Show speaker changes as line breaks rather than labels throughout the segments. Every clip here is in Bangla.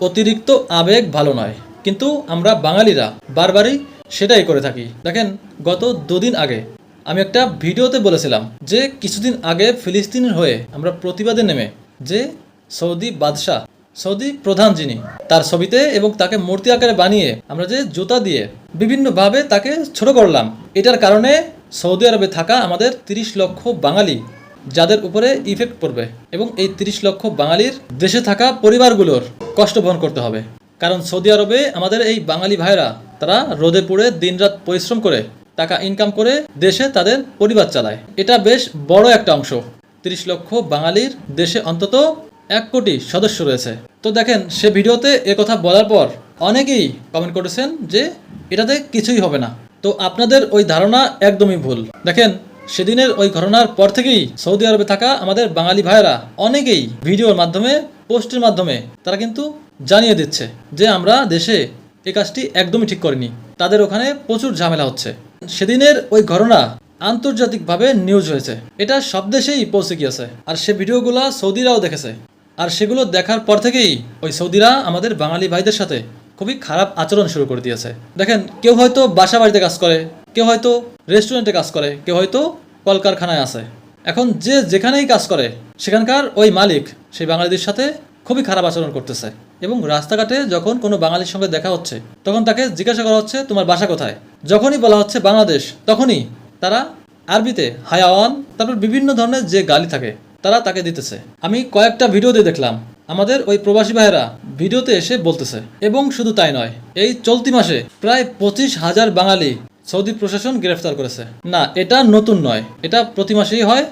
অতিরিক্ত আবেগ ভালো নয়। কিন্তু আমরা বাঙালিরা বারবারই সেটাই করে থাকি। দেখেন, গত দুদিন আগে আমি একটা ভিডিওতে বলেছিলাম যে কিছুদিন আগে ফিলিস্তিনের হয়ে আমরা প্রতিবাদে নেমে যে সৌদি বাদশাহ, সৌদি প্রধান যিনি, তার ছবিতে এবং তাকে মূর্তি আকারে বানিয়ে আমরা যে জুতা দিয়ে বিভিন্নভাবে তাকে ছোট করলাম। এটার কারণে সৌদি আরবে থাকা আমাদের তিরিশ লক্ষ বাঙালি যাদের উপরে ইফেক্ট পড়বে এবং এই তিরিশ লক্ষ বাঙালির দেশে থাকা পরিবারগুলোর কষ্ট বহন করতে হবে। কারণ সৌদি আরবে আমাদের এই বাঙালি ভাইরা তারা রোদে পুড়ে দিনরাত পরিশ্রম করে টাকা ইনকাম করে দেশে তাদের পরিবার চালায়। এটা বেশ বড় একটা অংশ। তিরিশ লক্ষ বাঙালির দেশে অন্তত এক কোটি সদস্য রয়েছে। তো দেখেন, সে ভিডিওতে কথা বলার পর অনেকেই কমেন্ট করেছেন যে এটাতে কিছুই হবে না। তো আপনাদের ওই ধারণা একদমই ভুল। দেখেন সেদিনের ওই ঘটনার পর থেকেই সৌদি আরবে থাকা আমাদের বাঙালি ভাইয়েরা অনেকেই ভিডিওর মাধ্যমে, পোস্টের মাধ্যমে তারা কিন্তু জানিয়ে দিচ্ছে যে আমরা দেশে এই কাজটি একদমই ঠিক করিনি। তাদের ওখানে প্রচুর ঝামেলা হচ্ছে। সেদিনের ওই ঘটনা আন্তর্জাতিকভাবে নিউজ হয়েছে। এটা সব দেশেই পৌঁছে গিয়েছে। আর সে ভিডিওগুলো সৌদিরাও দেখেছে। আর সেগুলো দেখার পর থেকেই ওই সৌদিরা আমাদের বাঙালি ভাইদের সাথে খুবই খারাপ আচরণ শুরু করে দিয়েছে। দেখেন, কেউ হয়তো বাসা বাড়িতে কাজ করে কেউ হয়তো রেস্টুরেন্টে কাজ করে, কেউ হয়তো কলকারখানায় আছে। এখন যে যেখানেই কাজ করে, সেখানকার ওই মালিক সেই বাঙালিদের সাথে খুবই খারাপ আচরণ করতেছে এবং রাস্তাঘাটে যখন কোনো বাঙালির সঙ্গে দেখা হচ্ছে, তখন তাকে জিজ্ঞাসা করা হচ্ছে, তোমার বাসা কোথায়? যখনই বলা হচ্ছে বাংলাদেশ, তখনই তারা আরবিতে হায়াওয়ান তারপর বিভিন্ন ধরনের যে গালি থাকে, তারা তাকে দিতেছে। আমি কয়েকটা ভিডিওতে দেখলাম। আমাদের ওই প্রবাসী ভাইয়েরা ভিডিওতে এসে বলতেছে, এবং শুধু তাই নয়, এই চলতি মাসে প্রায় পঁচিশ হাজার বাঙালি সৌদি প্রশাসন গ্রেফতার করেছে। না, এটা নতুন নয়। এটা প্রতি মাসেই হয়,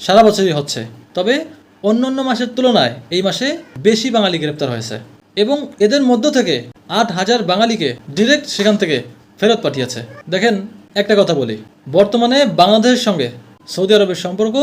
সারা বছরই হচ্ছে। তবে অন্য অন্য মাসের তুলনায় এই মাসে বেশি বাঙালি গ্রেপ্তার হয়েছে এবং এদের মধ্য থেকে আট হাজার বাঙালিকে ডিরেক্ট সেখান থেকে ফেরত পাঠিয়েছে। দেখেন, একটা কথা বলি। বর্তমানে বাংলাদেশের সঙ্গে সৌদি আরবের সম্পর্ক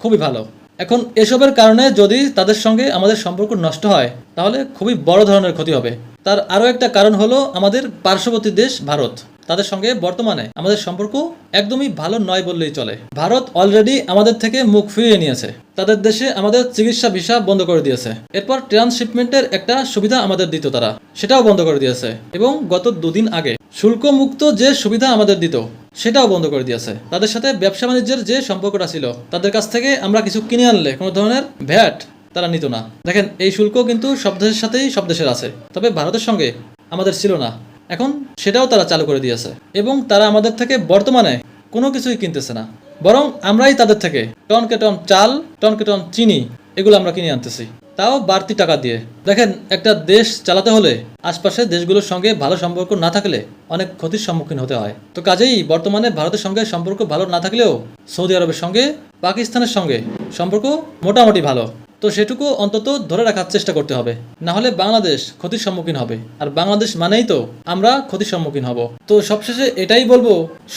খুবই ভালো। এখন এসবের কারণে যদি তাদের সঙ্গে আমাদের সম্পর্ক নষ্ট হয়, তাহলে খুবই বড় ধরনের ক্ষতি হবে। তার আরও একটা কারণ হলো আমাদের পার্শ্ববর্তী দেশ ভারত। তাদের সঙ্গে বর্তমানে আমাদের সম্পর্ক একদমই ভালো নয় বললেই চলে। ভারত অলরেডি আমাদের থেকে মুখ ফিরিয়ে নিয়েছে। তাদের দেশে আমাদের চিকিৎসা ভিসা বন্ধ করে দিয়েছে। এরপর ট্রান্সশিপমেন্টের একটা সুবিধা আমাদের দিত তারা, সেটাও বন্ধ করে দিয়েছে। এবং গত দুদিন আগে শুল্ক মুক্ত যে সুবিধা আমাদের দিত, সেটাও বন্ধ করে দিয়েছে। তাদের সাথে ব্যবসা বাণিজ্যের যে সম্পর্কটা ছিল, তাদের কাছ থেকে আমরা কিছু কিনে আনলে কোনো ধরনের ভ্যাট তারা নিত না। দেখেন, এই শুল্ক কিন্তু সব দেশের সাথেই সব দেশের আছে। তবে ভারতের সঙ্গে আমাদের ছিল না। এখন সেটাও তারা চালু করে দিয়েছে। এবং তারা আমাদের থেকে বর্তমানে কোনো কিছুই কিনতেছে না। বরং আমরাই তাদের থেকে টনকে টন চাল টনকে টন চিনি, এগুলো আমরা কিনে আনতেছি। তাও বাড়তি টাকা দিয়ে। দেখেন, একটা দেশ চালাতে হলে আশপাশের দেশগুলোর সঙ্গে ভালো সম্পর্ক না থাকলে অনেক ক্ষতির সম্মুখীন হতে হয়। তো কাজেই বর্তমানে ভারতের সঙ্গে সম্পর্ক ভালো না থাকলেও সৌদি আরবের সঙ্গে, পাকিস্তানের সঙ্গে সম্পর্ক মোটামুটি ভালো। তো সেটুকু অন্তত ধরে রাখার চেষ্টা করতে হবে। না হলে বাংলাদেশ ক্ষতির সম্মুখীন হবে। আর বাংলাদেশ মানেই তো আমরা ক্ষতির সম্মুখীন হব। তো সবশেষে এটাই বলব,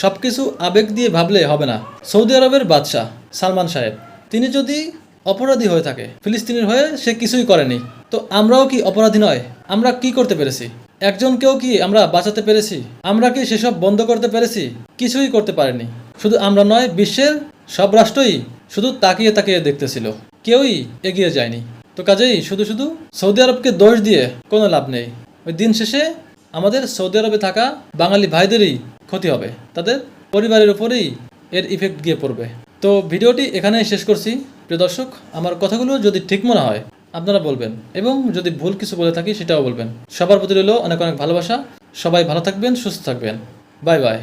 সবকিছু আবেগ দিয়ে ভাবলে হবে না। সৌদি আরবের বাদশাহ সালমান সাহেব, তিনি যদি অপরাধী হয়ে থাকে, ফিলিস্তিনের হয়ে সে কিছুই করেনি, তো আমরাও কি অপরাধী নয়? আমরা কি করতে পেরেছি? একজনকেও কি আমরা বাঁচাতে পেরেছি? আমরা কি সেসব বন্ধ করতে পেরেছি? কিছুই করতে পারেনি। শুধু আমরা নয়, বিশ্বের সব রাষ্ট্রই শুধু তাকিয়ে তাকিয়ে দেখতেছিল। কেউই এগিয়ে যায়নি। তো কাজেই শুধু শুধু সৌদি আরবকে দোষ দিয়ে কোনো লাভ নেই। ওই দিন শেষে আমাদের সৌদি আরবে থাকা বাঙালি ভাইদেরই ক্ষতি হবে। তাদের পরিবারের উপরেই এর ইফেক্ট গিয়ে পড়বে। তো ভিডিওটি এখানেই শেষ করছি। প্রিয় দর্শক, আমার কথাগুলো যদি ঠিক মনে হয়, আপনারা বলবেন এবং যদি ভুল কিছু বলে থাকি, সেটাও বলবেন। সবার প্রতি রইল অনেক অনেক ভালোবাসা। সবাই ভালো থাকবেন, সুস্থ থাকবেন। Bye bye.